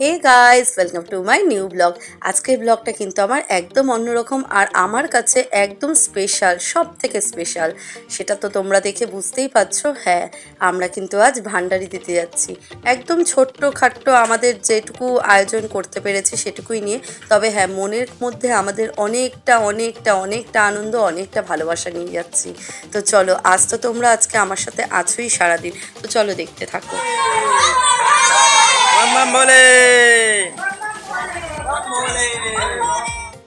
Hey guys welcome to my new vlog আজকের ব্লগটা কিন্তু আমার একদম অন্যরকম আর আমার কাছে একদম স্পেশাল সব থেকে স্পেশাল সেটা তো তোমরা দেখে বুঝতেই পারছ। হ্যাঁ আমরা কিন্তু আজ ভান্ডারি দিতে যাচ্ছি। একদম ছোট্ট খাট্ট আমাদের যেটুকু আয়োজন করতে পেরেছি সেটুকুই নিয়ে। তবে হ্যাঁ মনের মধ্যে আমাদের অনেকটা অনেকটা অনেকটা আনন্দ, অনেকটা ভালোবাসা নিয়ে যাচ্ছি। তো চলো, আজ তো তোমরা আজকে আমার সাথে আছোই সারাদিন। তো চলো দেখতে থাকো।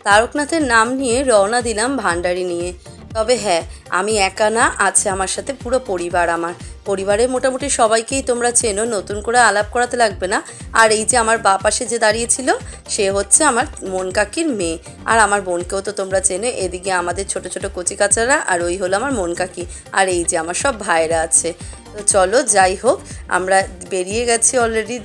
তারকনাথের নাম নিয়ে রওনা দিলাম ভান্ডারি নিয়ে। তবে হ্যাঁ আমি একা না, আছে আমার সাথে পুরো পরিবার আমার। পরিবারের মোটামুটি সবাইকেই তোমরা চেনো, নতুন করে আলাপ করাতে লাগবে না। আর এই যে আমার বা পাশে যে দাঁড়িয়েছিল, সে হচ্ছে আমার মন কাকির মেয়ে। আর আমার বোনকেও তো তোমরা চেনো, এদিকে আমাদের ছোট ছোট কচি কাচারা, আর ওই হলো আমার মন কাকি। আর এই যে আমার সব ভাইরা আছে। তো চলো, যাই হোক, আমরা বেরিয়ে গেছি অলরেডি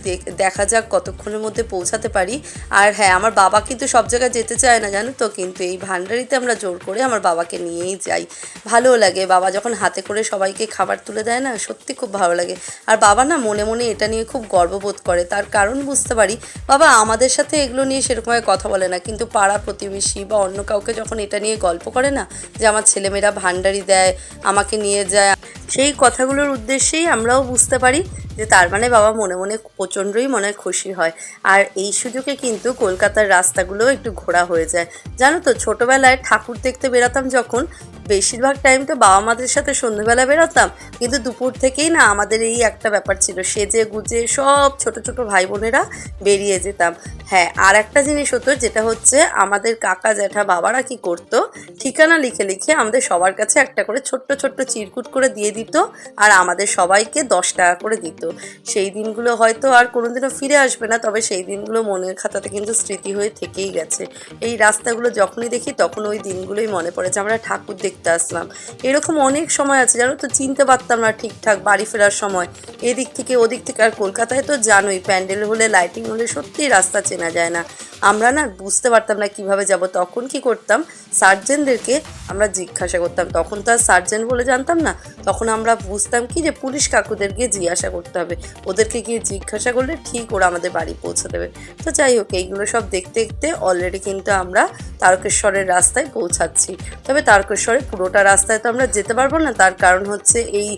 দেখা যাক কতক্ষণের মধ্যে পৌঁছাতে পারি। আর হ্যাঁ আমার বাবা কিন্তু সব জায়গায় যেতে চায় না, জানো তো? কিন্তু এই ভান্ডারিতে আমরা জোর করে আমার বাবাকে নিয়েই যাই। ভালোও লাগে, বাবা যখন হাতে করে সবাইকে খাবার তুলে দেয় না, সত্যি খুব ভালো লাগে। আর বাবা না মনে মনে এটা নিয়ে খুব গর্ববোধ করে। তার কারণ বুঝতে পারি, বাবা আমাদের সাথে এগুলো নিয়ে সেরকমভাবে কথা বলে না, কিন্তু পাড়া প্রতিবেশী বা অন্য কাউকে যখন এটা নিয়ে গল্প করে না, যে আমার ছেলেমেয়েরা ভান্ডারি দেয়, আমাকে নিয়ে যায় সেই কথাগুলোর উদ্দেশ্যেই আমরাও বুঝতে পারি যে তার মানে বাবা মনে মনে প্রচণ্ডই মনে খুশি হয়। আর এই সুযোগে কিন্তু কলকাতার রাস্তাগুলো একটু ঘোরা হয়ে যায়। জানো তো, ছোটোবেলায় ঠাকুর দেখতে বেরাতাম যখন বেশিরভাগ টাইম তো বাবা মাদের সাথে সন্ধ্যেবেলা বেরোতাম, কিন্তু দুপুর থেকেই না আমাদের এই একটা ব্যাপার ছিল, সেজে গুজে সব ছোট ছোট ভাই বোনেরা বেরিয়ে যেতাম। হ্যাঁ আর একটা জিনিস হতো, যেটা হচ্ছে আমাদের কাকা জ্যাঠা বাবারা কি করতো, ঠিকানা লিখে লিখে আমাদের সবার কাছে একটা করে ছোট্ট ছোট্ট চিরকুট করে দিয়ে দিত, আর আমাদের সবাইকে দশ টাকা করে দিত। সেই দিনগুলো হয়তো আর কোনোদিনও ফিরে আসবে না, তবে সেই দিনগুলো মনের খাতাতে কিন্তু স্মৃতি হয়ে থেকেই গেছে। এই রাস্তাগুলো যখনই দেখি, তখন ওই দিনগুলোই মনে পড়ে যে আমরা ঠাকুর দেখতে আসলাম। এরকম অনেক সময় আছে, জানো তো? চিনতে পারতাম না ঠিকঠাক বাড়ি ফেরার সময়। এদিক থেকে ওদিক থেকে আর কলকাতায় তো জানোই, প্যান্ডেল হলে লাইটিং হলে সত্যিই রাস্তা চেনা যায় না। আমরা না বুঝতে পারতাম না কীভাবে যাব, তখন কি করতাম? সার্জেনদেরকে আমরা জিজ্ঞাসা করতাম। তখন তো আর সার্জেন বলে জানতাম না। তখন আমরা বুঝতাম কি যে পুলিশ কাকুদেরকে জিজ্ঞাসা করতে হবে। ওদেরকে গিয়ে জিজ্ঞাসা করলে ঠিক ওরা আমাদের বাড়ি পৌঁছে দেবে। তো যাই হোক, এইগুলো সব দেখতে দেখতে অলরেডি কিন্তু আমরা তারকেশ্বরের রাস্তায় পৌঁছাচ্ছি। তবে তারকেশ্বরে পুরোটা রাস্তায় তো আমরা যেতে পারব না। তার কারণ হচ্ছে এই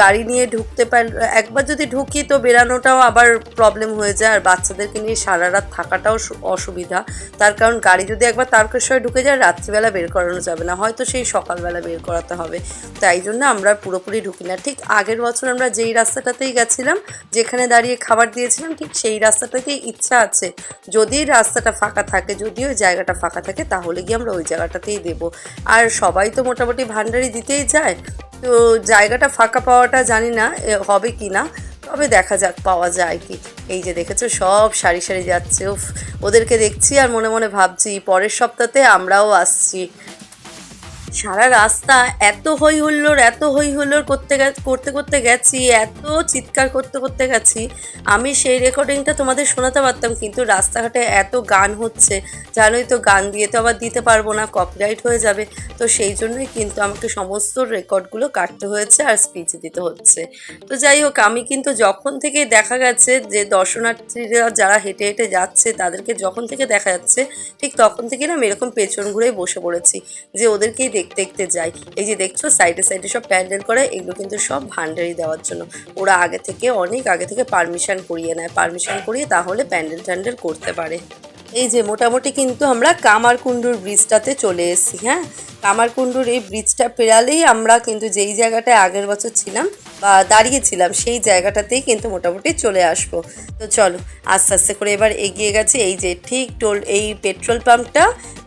গাড়ি নিয়ে ঢুকতে পার, একবার যদি ঢুকি তো বেরানোটাও আবার প্রবলেম হয়ে যায়। আর বাচ্চাদেরকে নিয়ে সারা রাত থাকাটাও অসুবিধা। তার কারণ গাড়ি যদি একবার তারকেশ্বরে ঢুকে যায়, রাত্রিবেলা বের করানো যাবে না। হয়তো সেই সকালবেলা বের করাতে হবে। তাই জন্য আমরা পুরোপুরি ঢুকি না। ঠিক আগের বছর আমরা যেই রাস্তাটাতেই গেছিলাম, যেখানে দাঁড়িয়ে খাবার দিয়েছিলাম, ঠিক সেই রাস্তাটাতেই ইচ্ছা আছে। যদি রাস্তাটা ফাঁকা থাকে যদি ওই জায়গাটা ফাঁকা থাকে, তাহলে গিয়ে আমরা ওই জায়গাটাতেই দেবো। আর সবাই তো মোটামুটি ভান্ডারি দিতেই যায়। তো জায়গাটা ফাঁকা পাওয়াটা জানি না হবে কি না, তবে দেখা যাক, পাওয়া যায় কি। এই যে দেখেছ, সব সারি সারি যাচ্ছে ওদেরকে দেখছি আর মনে মনে ভাবছি, পরের সপ্তাহতে আমরাও আসছি। সারা রাস্তা এত হই হুল্লোড় এত হই হুল্লোড় করতে করতে করতে গেছি, এত চিৎকার করতে করতে গেছি। আমি সেই রেকর্ডিংটা তোমাদের শোনাতে পারতাম, কিন্তু রাস্তাঘাটে এত গান হচ্ছে। জানোই তো, গান দিয়ে তো আবার দিতে পারব না কপিরাইট হয়ে যাবে। তো সেই জন্যই কিন্তু আমাকে সমস্ত রেকর্ডগুলো কাটতে হয়েছে আর স্পিচ দিতে হচ্ছে। তো যাই হোক, আমি কিন্তু যখন থেকে দেখা গেছে যে দর্শনার্থীরা যারা হেঁটে হেঁটে যাচ্ছে, তাদেরকে যখন থেকে দেখা যাচ্ছে, ঠিক তখন থেকে না আমি এরকম পেছন ঘুরে বসে পড়েছি। যে ওদেরকেই দেখতে দেখতে যাই। এই যে দেখছ সাইডে সাইডে সব প্যান্ডেল করে এগুলো কিন্তু সব ভান্ডারি দেওয়ার জন্য। ওরা আগে থেকে, অনেক আগে থেকে পারমিশন করিয়ে নেয়। পারমিশন করিয়ে তাহলে প্যান্ডেল ট্যান্ডেল করতে পারে। এই যে মোটামুটি কিন্তু আমরা কামারকুণ্ডুর ব্রিজটাতে চলে এসেছি হ্যাঁ? কামারকুণ্ডুর এই ব্রিজটা পেরালেই আমরা কিন্তু যেই জায়গাটায় আগের বছর ছিলাম বা দাঁড়িয়েছিলাম সেই জায়গাটাতেই কিন্তু মোটামুটি চলে আসব। তো চলো, আস্তে আস্তে করে এবার এগিয়ে গেছে। এই যে ঠিক টোল, এই পেট্রোল পাম্পটা,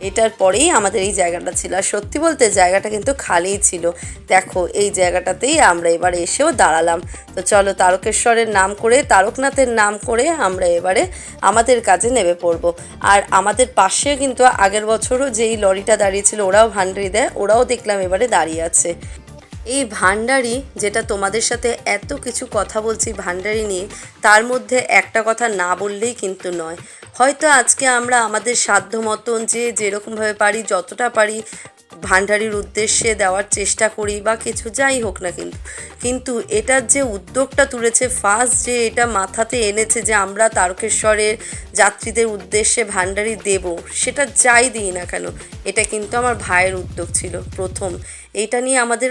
এটার পরেই আমাদের এই জায়গাটা ছিল। আর সত্যি বলতে জায়গাটা কিন্তু খালিই ছিল। দেখো, এই জায়গাটাতেই আমরা এবার এসেও দাঁড়ালাম। তো চলো, তারকেশ্বরের নাম করে, তারকনাথের নাম করে আমরা এবারে আমাদের কাজে নেমে পড়ব। আর আমাদের পাশে কিন্তু আগের বছরও যেই লরিটা দাঁড়িয়েছিল, ওরাও ভান্ডারি দেয়, ওরাও দেখলাম এবারে দাঁড়িয়ে আছে। এই ভান্ডারি যেটা তোমাদের সাথে এত কিছু কথা বলছি ভান্ডারি নিয়ে, তার মধ্যে একটা কথা না বললেই কিন্তু নয়। হয়তো আজকে আমরা আমাদের সাধ্য মতন যে যেরকমভাবে পারি, যতটা পারি ভান্ডারির উদ্দেশ্যে দেওয়ার চেষ্টা করি বা কিছু যাই হোক না কিন্তু। কিন্তু এটার যে উদ্যোগটা তুলেছে ফার্স্ট যে এটা মাথাতে এনেছে যে আমরা তারকেশ্বরের যাত্রীদের উদ্দেশ্যে ভান্ডারি দেব, সেটা যাই দিই না কেন, এটা কিন্তু আমার ভাইয়ের উদ্যোগ ছিল প্রথম। এটা নিয়ে আমাদের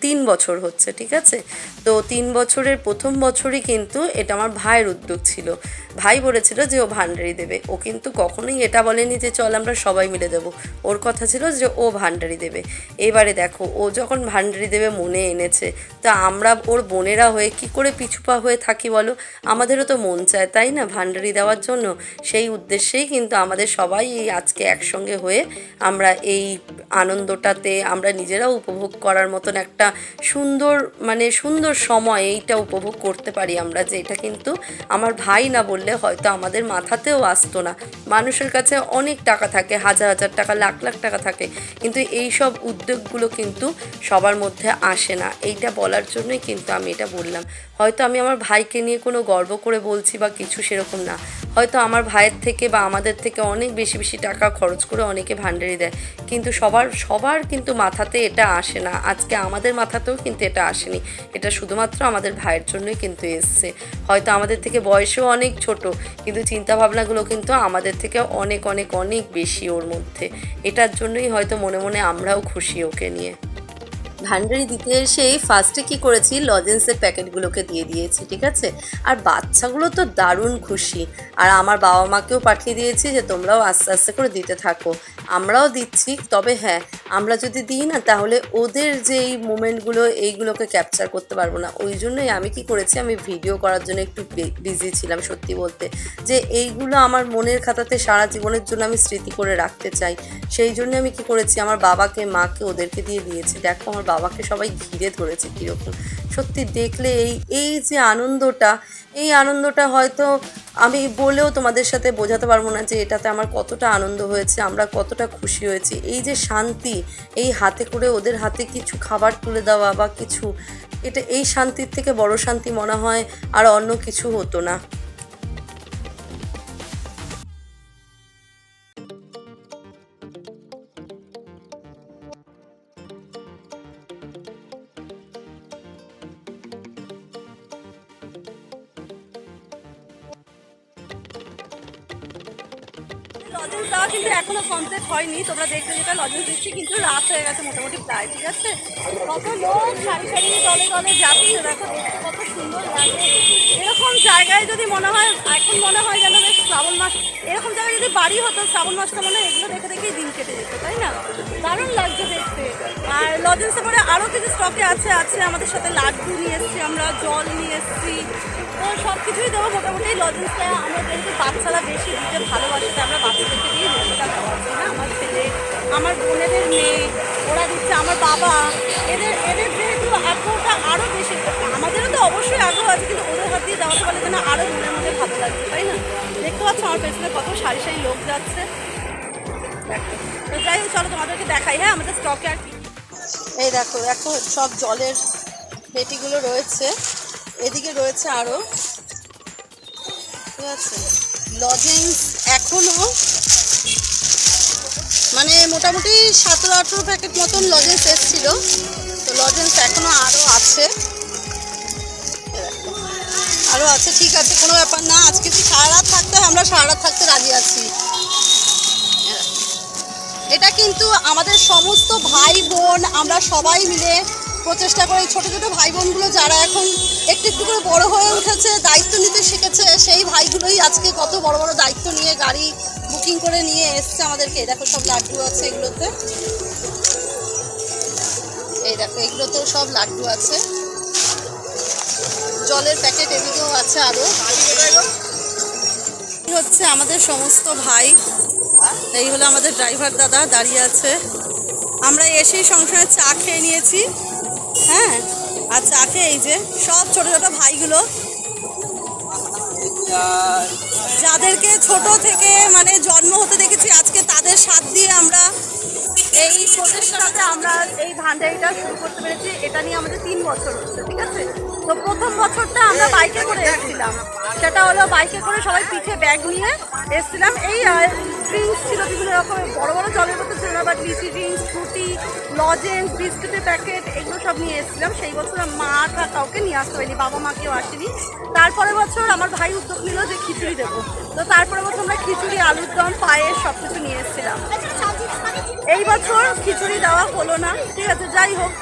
তিন বছর হচ্ছে, ঠিক আছে? তো তিন বছরের প্রথম বছরই কিন্তু এটা আমার ভাইয়ের উদ্যোগ ছিল। ভাই বলেছিল যে ও ভান্ডারি দেবে। ও কিন্তু কখনোই এটা বলেনি যে চল আমরা সবাই মিলে দেবো ওর কথা ছিল যে ও ভান্ডারি দেবে। এবারে দেখো, ও যখন ভান্ডারি দেবে মনে এনেছে। তা আমরা ওর বোনেরা হয়ে কি করে পিছুপা হয়ে থাকি বলো? আমাদেরও তো মন চায়, তাই না? ভান্ডারি দেওয়ার জন্য। সেই উদ্দেশ্যেই কিন্তু আমাদের সবাই এই আজকে একসঙ্গে হয়ে আমরা এই আনন্দটাতে আমরা নিজেরাও উপভোগ করার মতন একটা সুন্দর মানে সুন্দর সময় এইটা উপভোগ করতে পারি আমরা যে এটা কিন্তু আমার ভাই না বললে হয়তো আমাদের মাথাতেও আসতো না। মানুষের কাছে অনেক টাকা থাকে, হাজার হাজার টাকা, লাখ লাখ টাকা থাকে, কিন্তু এই সব উদ্যোগগুলো কিন্তু সবার মধ্যে আসে না। এইটা বলার জন্যই কিন্তু আমি এটা বললাম। হয়তো আমি আমার ভাইকে নিয়ে কোনো গর্ব করে বলছি বা কিছু সেরকম না। হয়তো আমার ভাইয়ের থেকে বা আমাদের থেকে অনেক বেশি বেশি টাকা খরচ করে অনেকে ভান্ডারি দেয়। কিন্তু সবার সবার কিন্তু মাথাতে এটা আসে না। আজকে আমাদের মাথাতেও কিন্তু এটা আসেনি। এটা শুধুমাত্র আমাদের ভাইয়ের জন্যই কিন্তু এসছে। হয়তো আমাদের থেকে বয়সেও অনেক ছোট, কিন্তু চিন্তাভাবনাগুলো কিন্তু আমাদের থেকে অনেক অনেক অনেক বেশি ওর মধ্যে। এটার জন্যই হয়তো মনে মনে আমরাও খুশি ওকে নিয়ে। ভান্ডারি দিতে এসেই ফার্স্টে কি করেছি? লজেন্সের প্যাকেটগুলোকে দিয়ে দিয়েছি, ঠিক আছে? আর বাচ্চাগুলো তো দারুণ খুশি। আর আমার বাবা মাকেও পাঠিয়ে দিয়েছি যে তোমরাও আস্তে আস্তে করে দিতে থাকো। আমরাও দিচ্ছি, তবে হ্যাঁ আমরা যদি দিই না, তাহলে ওদের যে এই মুমেন্টগুলো এইগুলোকে ক্যাপচার করতে পারব না। ওই জন্যই আমি কি করেছি, আমি ভিডিও করার জন্য একটু বিজি ছিলাম, সত্যি বলতে। যে এইগুলো আমার মনের খাতাতে সারা জীবনের জন্য আমি স্মৃতি করে রাখতে চাই। সেই জন্য আমি কি করেছি, আমার বাবাকে, মাকে ওদেরকে দিয়ে দিয়েছি। দেখো আমার বাবাকে সবাই ঘিরে ধরেছে কীরকম। সত্যি দেখলে এই এই যে আনন্দটা, এই আনন্দটা হয়তো আমি বলেও তোমাদের সাথে বোঝাতে পারব না যে এটাতে আমার কতটা আনন্দ হয়েছে, আমরা কতটা খুশি হয়েছি। এই যে শান্তি, এই হাতে করে ওদের হাতে কিছু খাবার তুলে দেওয়া বা কিছু, এটা এই শান্তির থেকে বড় শান্তি মনে হয় আর অন্য কিছু হতো না। হয়নি, তোমরা দেখতে যেটা লজেন্স দিচ্ছি, কিন্তু রাত হয়ে গেছে মোটামুটি প্রায়, ঠিক আছে? কত লোক সারি সারি দলে দলে যাচ্ছে, দেখো কত সুন্দর লাগে। এরকম জায়গায় যদি মনে হয়, এখন মনে হয় যেন বেশ শ্রাবণ মাস, এরকম জায়গায় যদি বাড়ি হতো, শ্রাবণ মাসটা মনে হয় এগুলো দেখে দেখেই দিন কেটে যেত, তাই না? দারুণ লাগছে দেখতে। আর লজেন্সে পরে আরও কিছু স্টকে আছে আছে আমাদের সাথে লাড্ডু নিয়ে এসেছি, আমরা জল নিয়ে এসেছি। তো সব কিছুই দেবো মোটামুটি লজেন্সটা আমরা যেহেতু বাচ্চারা বেশি দিতে ভালোবাসে আমরা বাচ্চাদেরকে দিয়ে দেওয়া হচ্ছে না? আমার বোনেদের মেয়ে, ওরা দিচ্ছে আমার বাবা। এদের এদের যেহেতু আগ্রহটা আরও বেশি, আমাদেরও তো অবশ্যই আগ্রহ আছে, কিন্তু ওদের হাত দিয়ে দেওয়াতে পারলে যেন আরও মনের মধ্যে ভালো লাগছে, তাই না? দেখতে পাচ্ছ আমার পেছনে কত সারি সারি লোক যাচ্ছে। তো যাই হোক, চলো তোমাদেরকে দেখাই। হ্যাঁ আমাদের স্টকে আর কি। এই দেখো দেখো সব জলের পেটিগুলো রয়েছে। এদিকে রয়েছে আরও ঠিক আছে। লজেন্স এখনও মানে মোটামুটি সতেরো আঠেরো প্যাকেট মতন লজেন্স এসেছিল। তো লজেন্স এখনও আরও আছে। আরও আছে, ঠিক আছে, কোনো ব্যাপার না। আজকে যদি সারা রাত থাকতে আমরা সারা রাত থাকতে রাজি আছি। এটা কিন্তু আমাদের সমস্ত ভাই বোন আমরা সবাই মিলে প্রচেষ্টা করে ছোটো ছোটো ভাই বোনগুলো যারা এখন একটু একটু করে বড় হয়ে উঠেছে, দায়িত্ব নিতে শিখেছে, সেই ভাইগুলোই আজকে কত বড় বড় দায়িত্ব নিয়ে গাড়ি বুকিং করে নিয়ে এসছে আমাদেরকে। দেখো সব লাড্ডু আছে এগুলোতে। এই দেখো, এগুলোতেও সব লাড্ডু আছে। জলের প্যাকেট এদিকেও আছে আরও হচ্ছে আমাদের সমস্ত ভাই। এই হলো আমাদের ড্রাইভার দাদা দাঁড়িয়ে আছে। আমরা এসেই সংসারে চা খেয়ে নিয়েছি। হ্যাঁ আর চা খেয়ে এই যে সব ছোট ছোট ভাইগুলো। যাদেরকে ছোট থেকে মানে জন্ম হতে দেখেছি আজকে তাদের সাথ দিয়ে আমরা প্রচেষ্টাতে আমরা এই ভান্ডারিটা শুরু করতে পেরেছি। এটা নিয়ে আমাদের তিন বছর হচ্ছে, ঠিক আছে? তো প্রথম বছরটা আমরা বাইকে করে এসেছিলাম। সেটা হলো বাইকে করে সবাই পিঠে ব্যাগ নিয়ে এসেছিলাম। এই ড্রিঙ্কস ছিল বিভিন্ন রকমের, বড় বড় জলের বোতল ছিল but litchi drinks Frooti lozenges বিস্কুটের প্যাকেট এগুলো সব নিয়ে এসেছিলাম। সেই বছর মা ঠা কাউকে নিয়ে আসতে হয়নি, বাবা মা কেউ আসেনি। তারপরে বছর আমার ভাই উদ্যোগ নিল যে খিচুড়ি দেবো। তো তারপরে বছর আমরা খিচুড়ি, আলুর দম, পায়েস সব কিছু নিয়ে এসেছিলাম। এই বছর খিচুড়ি দেওয়া হলো না, ঠিক আছে, যাই হোক।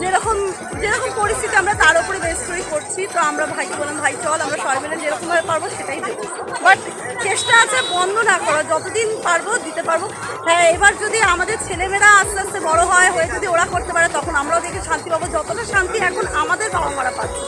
যেরকম যেরকম পরিস্থিতি আমরা তার উপরে বেস করেই করছি, তো আমরা ভাইকে বললাম, ভাই, চল, আমরা সবাই মিলে যেরকমভাবে পারব সেটাই দেবো বাট চেষ্টা আছে বন্ধ না করা, যতদিন পারব দিতে পারব। হ্যাঁ এবার যদি আমাদের ছেলেমেয়েরা আস্তে আস্তে বড় হয়, হয়ে যদি ওরা করতে পারে, তখন আমরাও দেখে শান্তি পাবো। যতটা শান্তি এখন আমাদের বাবা মারা পাচ্ছে।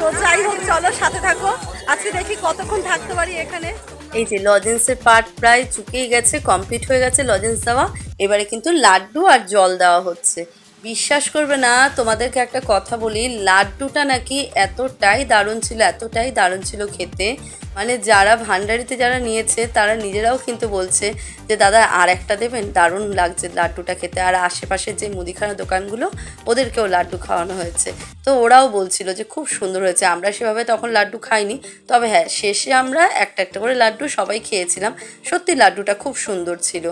তো যাই হোক, চলো, সাথে থাকো। আজকে দেখি কতক্ষণ থাকতে পারি এখানে। এই যে লজেন্সের পার্ট প্রায় চুকেই গেছে কমপ্লিট হয়ে গেছে লজেন্স দেওয়া। এবারে কিন্তু লাড্ডু আর জল দেওয়া হচ্ছে। বিশ্বাস করবে না, তোমাদেরকে একটা কথা বলি, লাড্ডুটা নাকি এতটাই দারুণ ছিল, এতটাই দারুণ ছিল খেতে। মানে যারা ভান্ডারিতে যারা নিয়েছে, তারা নিজেরাও কিন্তু বলছে যে, দাদা, আর একটা দেবেন? দারুণ লাগছে লাড্ডুটা খেতে। আর আশেপাশে যে মুদিখানা দোকানগুলো, ওদেরকেও লাড্ডু খাওয়ানো হয়েছে। তো ওরাও বলছিল যে, খুব সুন্দর হয়েছে। আমরা সেভাবে তখন লাড্ডু খাইনি। তবে হ্যাঁ শেষে আমরা একটা একটা করে লাড্ডু সবাই খেয়েছিলাম। সত্যি লাড্ডুটা খুব সুন্দর ছিল।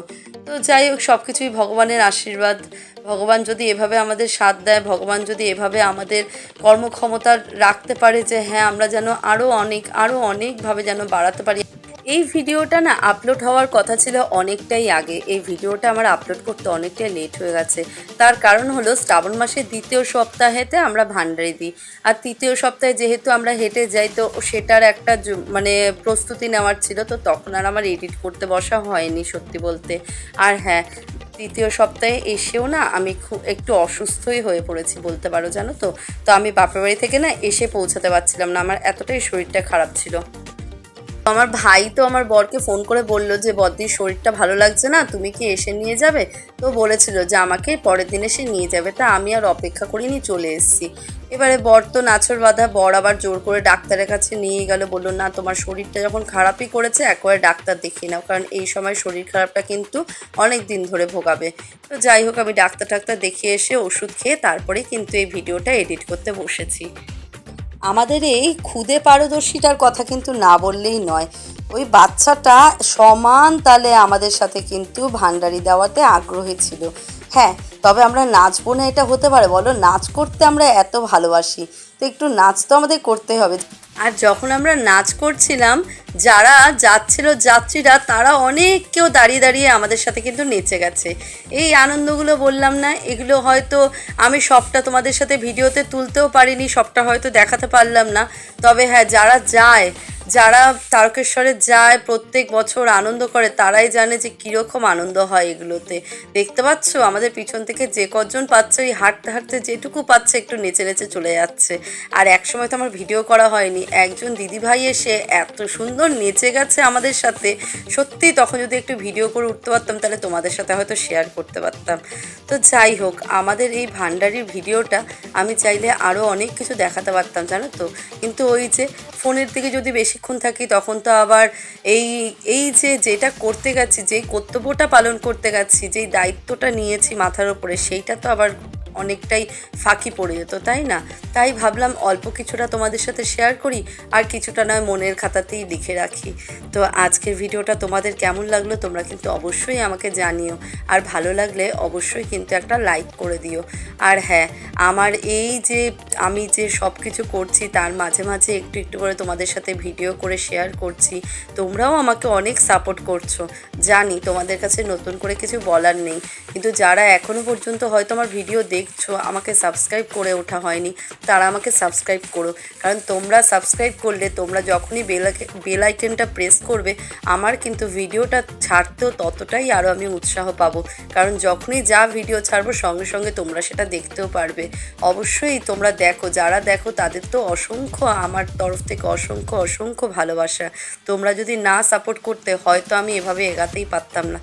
তো যাই হোক সব কিছুই ভগবানের আশীর্বাদ। ভগবান যদি এভাবে আমাদের সাথ দেয়, ভগবান যদি এভাবে আমাদের কর্মক্ষমতা রাখতে পারে যে হ্যাঁ আমরা যেন আরও অনেক আরও অনেকভাবে যেন বাড়াতে পারি। এই ভিডিওটা না আপলোড হওয়ার কথা ছিল অনেকটাই আগে। এই ভিডিওটা আমার আপলোড করতে অনেকটাই লেট হয়ে গেছে। তার কারণ হলো শ্রাবণ মাসের দ্বিতীয় সপ্তাহেতে আমরা ভান্ডারি দিই। আর তৃতীয় সপ্তাহে যেহেতু আমরা হেঁটে যাই, তো সেটার একটা মানে প্রস্তুতি নেওয়ার ছিল, তো তখন আর আমার এডিট করতে বসা হয়নি সত্যি বলতে। আর হ্যাঁ তৃতীয় সপ্তাহে এসেও না আমি খুব একটু অসুস্থই হয়ে পড়েছি বলতে পারো, জানো তো? তো আমি বাপের বাড়ি থেকে না এসে পৌঁছাতে পারছিলাম না, আমার এতটাই শরীরটা খারাপ ছিল। আমার ভাই তো আমার বরকে ফোন করে বলল যে, বদ্দির শরীরটা ভালো লাগছে না, তুমি কি এসে নিয়ে যাবে? তো বলেছিল যে, আমাকে পরের দিন এসে নিয়ে যাবে। তা আমি আর অপেক্ষা করিনি, চলে এসেছি। এবারে বর তো নাছর বাঁধা, বর আবার জোর করে ডাক্তারের কাছে নিয়ে গেল, বলল, না, তোমার শরীরটা যখন খারাপই করেছে, একবারে ডাক্তার দেখিয়ে নাও, কারণ এই সময় শরীর খারাপটা কিন্তু অনেক দিন ধরে ভোগাবে। তো যাই হোক, আমি ডাক্তার টাক্তার দেখিয়ে এসে ওষুধ খেয়ে তারপরে কিন্তু এই ভিডিওটা এডিট করতে বসেছি। আমাদের এই ক্ষুদে পারদর্শিতার কথা কিন্তু না বললেই নয়। ওই বাচ্চাটা সমান তালে আমাদের সাথে কিন্তু ভান্ডারি দেওয়াতে আগ্রহী ছিল। হ্যাঁ তবে আমরা নাচবো না এটা হতে পারে। বলো, নাচ করতে আমরা এত ভালোবাসি। তো একটু নাচ তো আমাদের করতে হবে। আর যখন আমরা নাচ করছিলাম, যারা যাচ্ছিল যাত্রীরা, তারা অনেক কেউ দাঁড়িয়ে দাঁড়িয়ে আমাদের সাথে কিন্তু নেচে গেছে। এই আনন্দগুলো বললাম না, এগুলো হয়তো আমি সবটা তোমাদের সাথে ভিডিওতে তুলতেও পারিনি, সবটা হয়তো দেখাতে পারলাম না। তবে হ্যাঁ যারা যায়, যারা তারকেশ্বরে যায়, প্রত্যেক বছর আনন্দ করে, তারাই জানে যে কীরকম আনন্দ হয় এগুলোতে। দেখতে পাচ্ছ? আমাদের পিছন থেকে যে কজন পাচ্ছে, ওই হাঁটতে হাঁটতে যেটুকু পাচ্ছে, একটু নেচে নেচে চলে যাচ্ছে। আর এক সময় তো আমার ভিডিও করা হয়নি। একজন দিদিভাই এসে এত সুন্দর নেচে গেছে আমাদের সাথে। সত্যি তখন যদি একটু ভিডিও করে উঠতে পারতাম, তাহলে তোমাদের সাথে হয়তো শেয়ার করতে পারতাম। তো যাই হোক, আমাদের এই ভান্ডারির ভিডিওটা আমি চাইলে আরও অনেক কিছু দেখাতে পারতাম, জানো তো? কিন্তু ওই যে ফোনের দিকে যদি বেশিক্ষণ থাকি, তখন তো আবার এই এই যে যেটা করতে গেছি, যেই কর্তব্যটা পালন করতে গেছি, যেই দায়িত্বটা নিয়েছি মাথার উপরে, সেইটা তো আবার অনেকটাই ফাঁকি পড়ে যেত, তাই না? তাই ভাবলাম অল্প কিছুটা তোমাদের সাথে শেয়ার করি, আর কিছুটা নয় মনের খাতাতেই লিখে রাখি। তো আজকের ভিডিওটা তোমাদের কেমন লাগল তোমরা কিন্তু অবশ্যই আমাকে জানিও, আর ভালো লাগলে অবশ্যই কিন্তু একটা লাইক করে দিও। আর হ্যাঁ আমার এই যে আমি যে সব কিছু করছি, তার মাঝে মাঝে একটু একটু করে তোমাদের সাথে ভিডিও করে শেয়ার করছি, তোমরাও আমাকে অনেক সাপোর্ট করছ। জানি তোমাদের কাছে নতুন করে কিছু বলার নেই, কিন্তু যারা এখনও পর্যন্ত হয়তো আমার ভিডিও দেখছ, আমাকে সাবস্ক্রাইব করে ওঠা হয়নি। তারা আমাকে সাবস্ক্রাইব করো। কারণ তোমরা সাবস্ক্রাইব করলে, তোমরা যখনই বেল বেল আইকনটা প্রেস করবে, আমার কিন্তু ভিডিওটা ছাড়তেও ততটাই আরও আমি উৎসাহ পাবো। কারণ যখনই যা ভিডিও ছাড়বো, সঙ্গে সঙ্গে তোমরা সেটা দেখতেও পারবে। অবশ্যই তোমরা দেখো, যারা দেখো, তাদের তো অসংখ্য, আমার তরফ থেকে অসংখ্য অসংখ্য ভালোবাসা। তোমরা যদি না সাপোর্ট করতে, হয়তো আমি এভাবে এগাতেই পারতাম না।